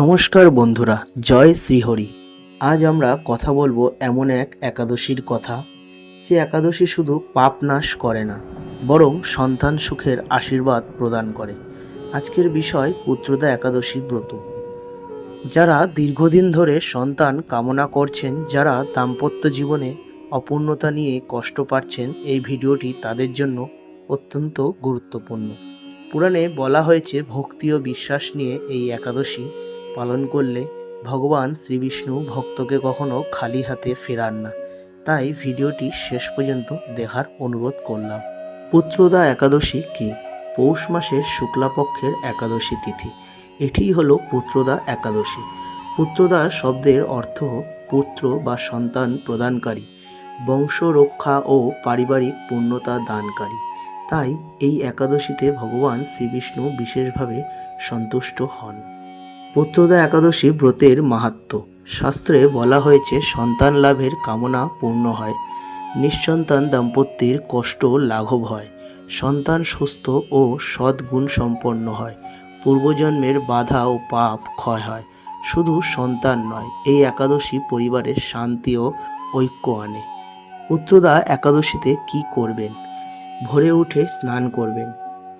নমস্কার বন্ধুরা, জয় শ্রীহরি। আজ আমরা কথা বলব এমন এক একাদশীর কথা, যে একাদশী শুধু পাপ নাশ করে না, বরং সন্তান সুখের আশীর্বাদ প্রদান করে। আজকের বিষয় পুত্রদা একাদশী ব্রত। যারা দীর্ঘদিন ধরে সন্তান কামনা করছেন, যারা দাম্পত্য জীবনে অপূর্ণতা নিয়ে কষ্ট পাচ্ছেন, এই ভিডিওটি তাদের জন্য অত্যন্ত গুরুত্বপূর্ণ। পুরাণে বলা হয়েছে, ভক্তি ও বিশ্বাস নিয়ে এই একাদশী পালন করলে ভগবান শ্রীবিষ্ণু ভক্তকে কখনো খালি হাতে ফেরান না। তাই ভিডিওটি শেষ পর্যন্ত দেখার অনুরোধ করলাম। পুত্রদা একাদশী কি? পৌষ মাসের শুক্লাপক্ষের একাদশী তিথি। এটিই হলো পুত্রদা একাদশী। পুত্রদা শব্দের অর্থ পুত্র বা সন্তান প্রদানকারী, বংশ রক্ষা ও পারিবারিক পূর্ণতা দানকারী। তাই এই একাদশীতে ভগবান শ্রীবিষ্ণু বিশেষভাবে সন্তুষ্ট হন। পুত্রদা একাদশী ব্রতের মাহাত্ম। শাস্ত্রে বলা হয়েছে, সন্তান লাভের কামনা পূর্ণ হয়, নিঃসন্তান দাম্পত্যের কষ্ট লাঘব হয়, সন্তান সুস্থ ও সদ্গুণ সম্পন্ন হয়, পূর্বজন্মের বাধা ও পাপ ক্ষয় হয়। শুধু সন্তান নয়, এই একাদশী পরিবারের শান্তি ও ঐক্য আনে। পুত্রদা একাদশীতে কি করবেন? ভোরে উঠে স্নান করবেন,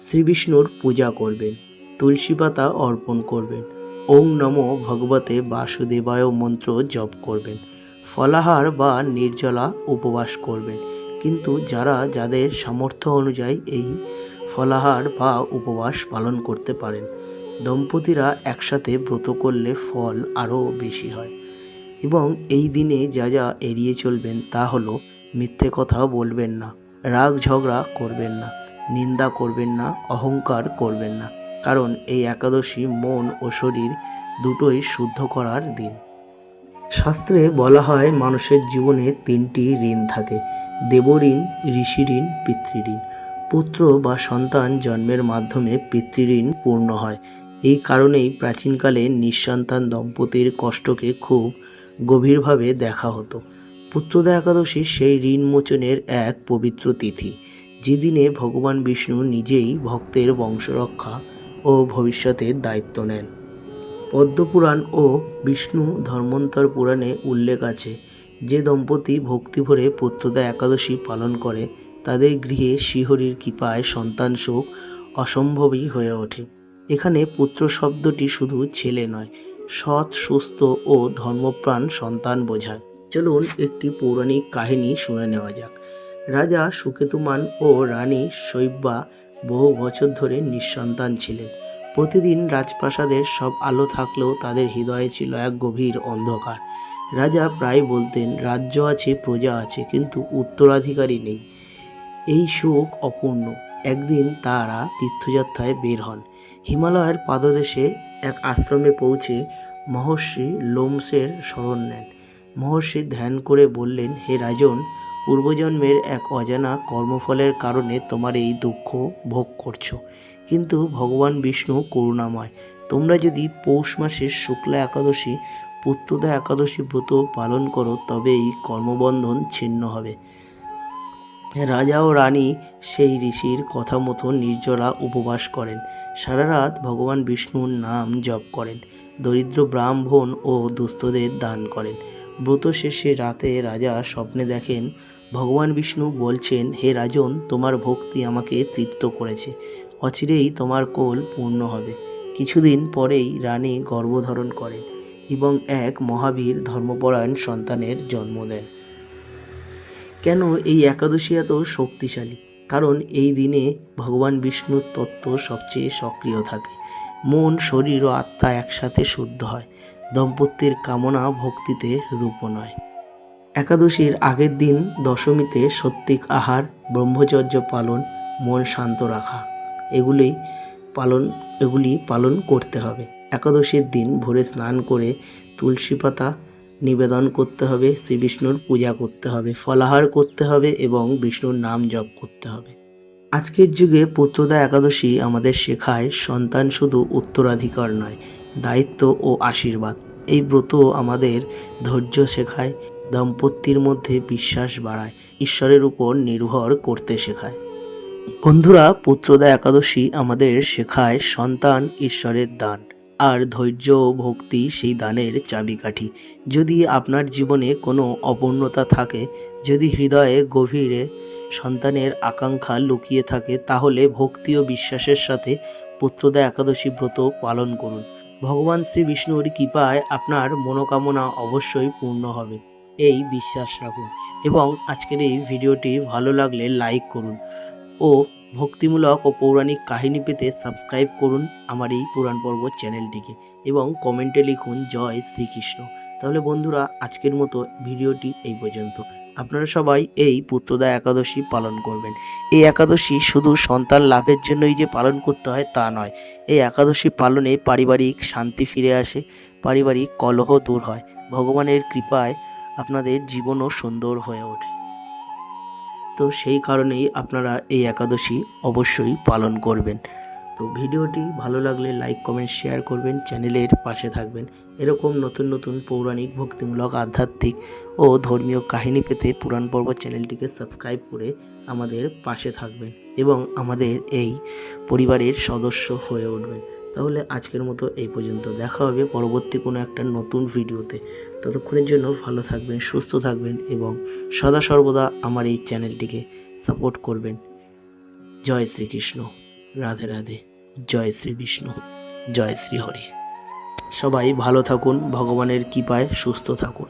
শ্রীবিষ্ণুর পূজা করবেন, তুলসী পাতা অর্পণ করবেন ওং নমো ভগবতে বাসুদেবায় মন্ত্র জপ করবেন। ফলাহার বা নির্জলা উপবাস করবেন। কিন্তু যারা যাদের সামর্থ্য অনুযায়ী এই ফলাহার বা উপবাস পালন করতে পারেন, দম্পতিরা একসাথে ব্রত করলে ফল আরও বেশি হয়। এবং এই দিনে যা যা এড়িয়ে চলবেন তা হলো মিথ্যে কথা বলবেন না রাগ ঝগড়া করবেন না, নিন্দা করবেন না, অহংকার করবেন না। কারণ এই একাদশী মন ও শরীর দুটোই শুদ্ধ করার দিন। শাস্ত্রে বলা হয়, মানুষের জীবনে তিনটি ঋণ থাকে, দেবঋণ ঋষি ঋণ পিতৃঋণ। পুত্র বা সন্তান জন্মের মাধ্যমে পিতৃঋণ পূর্ণ হয়। এই কারণেই প্রাচীনকালে নিঃসন্তান দম্পতির কষ্টকে খুব গভীরভাবে দেখা হতো। পুত্রদা একাদশী সেই ঋণ মোচনের এক পবিত্র তিথি। যেদিনে ভগবান বিষ্ণু নিজেই ভক্তের বংশরক্ষা ও ভবিষ্যতের দায়িত্ব নেন। পদ্মপুরাণ ও বিষ্ণু ধর্মান্তর পুরাণে উল্লেখ আছে যে দম্পতি ভক্তি ভরে পুত্রদা একাদশী পালন করে, তাদের গৃহে শিহরির কৃপায় সন্তান সুখ অসম্ভবই হয়ে ওঠে। এখানে পুত্র শব্দটি শুধু ছেলে নয়, সৎ, সুস্থ ও ধর্মপ্রাণ সন্তান বোঝায়। চলুন একটি পৌরাণিক কাহিনী শুনে নেওয়া যাক। রাজা সুকেতুমান ও রানী শৈব্যা বহু বছর ধরে নিঃসন্তান ছিলেন। প্রতিদিন রাজপ্রাসাদের সব আলো থাকলেও তাদের হৃদয়ে ছিল এক গভীর অন্ধকার। রাজা প্রায় বলতেন, রাজ্য আছে, প্রজা আছে, কিন্তু উত্তরাধিকারী নেই। এই সুখ অপূর্ণ। একদিন তারা তীর্থযাত্রায় বের হন। হিমালয়ের পাদদেশে এক আশ্রমে পৌঁছে মহর্ষি লোমসের শরণ নেন। মহর্ষি ধ্যান করে বললেন, হে রাজন পূর্বজন্মের এক অজানা কর্মফলের কারণে তোমার এই দুঃখ ভোগ করছ। কিন্তু ভগবান বিষ্ণু করুণাময়। তোমরা যদি পৌষ মাসের শুক্লা একাদশী, পুত্রদা একাদশী ব্রত পালন করো তবে এই কর্মবন্ধন ছিন্ন হবে। রাজা ও রানী সেই ঋষির কথা মতো নির্জলা উপবাস করেন। সারা রাত ভগবান বিষ্ণুর নাম জপ করেন। দরিদ্র ব্রাহ্মণ ও দুস্থদের দান করেন। ব্রত শেষে রাতে রাজা স্বপ্নে দেখেন, ভগবান বিষ্ণু বলছেন, হে রাজন, তোমার ভক্তি আমাকে তৃপ্ত করেছে। অচিরেই তোমার কোল পূর্ণ হবে। কিছুদিন পরেই রানী গর্ভধারণ করেন এবং এক মহাবীর ধর্মপরায়ণ সন্তানের জন্ম দেন। কেন এই একাদশী এত শক্তিশালী? কারণ এই দিনে ভগবান বিষ্ণুর তত্ত্ব সবচেয়ে সক্রিয় থাকে। মন, শরীর ও আত্মা একসাথে শুদ্ধ হয়। দম্পতির কামনা ভক্তিতে রূপ নয়। একাদশীর আগের দিন দশমীতে সত্যিক আহার, ব্রহ্মচর্য পালন, মন শান্ত রাখা, এগুলি পালন এগুলি পালন করতে হবে। একাদশীর দিন ভোরে স্নান করে তুলসী পাতা নিবেদন করতে হবে শ্রী বিষ্ণুর পূজা করতে হবে, ফলাহার করতে হবে এবং বিষ্ণুর নাম জপ করতে হবে। আজকের যুগে পুত্রদা একাদশী আমাদের শেখায়, সন্তান শুধু উত্তরাধিকার নয় দায়িত্ব ও আশীর্বাদ। এই ব্রত আমাদের ধৈর্য শেখায় দম্পতির মধ্যে বিশ্বাস বাড়ায়, ঈশ্বরের উপর নির্ভর করতে শেখায়। বন্ধুরা, পুত্রদা একাদশী আমাদের শেখায় সন্তান ঈশ্বরের দান, আর ধৈর্য ও ভক্তি সেই দানের চাবিকাঠি। যদি আপনার জীবনে কোনো অপূর্ণতা থাকে, যদি হৃদয়ে গভীরে সন্তানের আকাঙ্ক্ষা লুকিয়ে থাকে, তাহলে ভক্তি ও বিশ্বাসের সাথে পুত্রদা একাদশী ব্রত পালন করুন। ভগবান শ্রী বিষ্ণুর কৃপায় আপনার মনোকামনা অবশ্যই পূর্ণ হবে। এই বিশ্বাস রাখুন এবং আজকের এই ভিডিওটি ভালো লাগলে লাইক করুন ও ভক্তিমূলক ও পৌরাণিক কাহিনী পেতে সাবস্ক্রাইব করুন আমার এই পুরাণ পর্ব চ্যানেলটিকে এবং কমেন্টে লিখুন, জয় শ্রীকৃষ্ণ। তাহলে বন্ধুরা, আজকের মতো ভিডিওটি এই পর্যন্ত। আপনারা সবাই এই পুত্রদা একাদশী পালন করবেন। এই একাদশী শুধু সন্তান লাভের জন্যই যে পালন করতে হয় তা নয়। এই একাদশী পালনে পারিবারিক শান্তি ফিরে আসে, পারিবারিক কলহ দূর হয়। ভগবানের কৃপায় আপনাদের জীবনও সুন্দর হয়ে ওঠে। তো সেই কারণেই আপনারা এই একাদশী অবশ্যই পালন করবেন। তো ভিডিওটি ভালো লাগলে লাইক কমেন্ট শেয়ার করবেন চ্যানেলের পাশে থাকবেন। এরকম নতুন নতুন পৌরাণিক ভক্তিমূলক, আধ্যাত্মিক ও ধর্মীয় কাহিনী পেতে পুরাণ পর্ব চ্যানেলটিকে সাবস্ক্রাইব করে আমাদের পাশে থাকবেন এবং আমাদের এই পরিবারের সদস্য হয়ে উঠবেন। তাহলে আজকের মতো এই পর্যন্ত। দেখা হবে পরবর্তী কোনো একটা নতুন ভিডিওতে। ততক্ষণের জন্য ভালো থাকবেন, সুস্থ থাকবেন এবং সদা সর্বদা আমার এই চ্যানেলটিকে সাপোর্ট করবেন। জয় শ্রীকৃষ্ণ। রাধে রাধে। জয় শ্রী বিষ্ণু, জয় শ্রী হরি। সবাই ভালো থাকুন, ভগবানের কৃপায় সুস্থ থাকুন।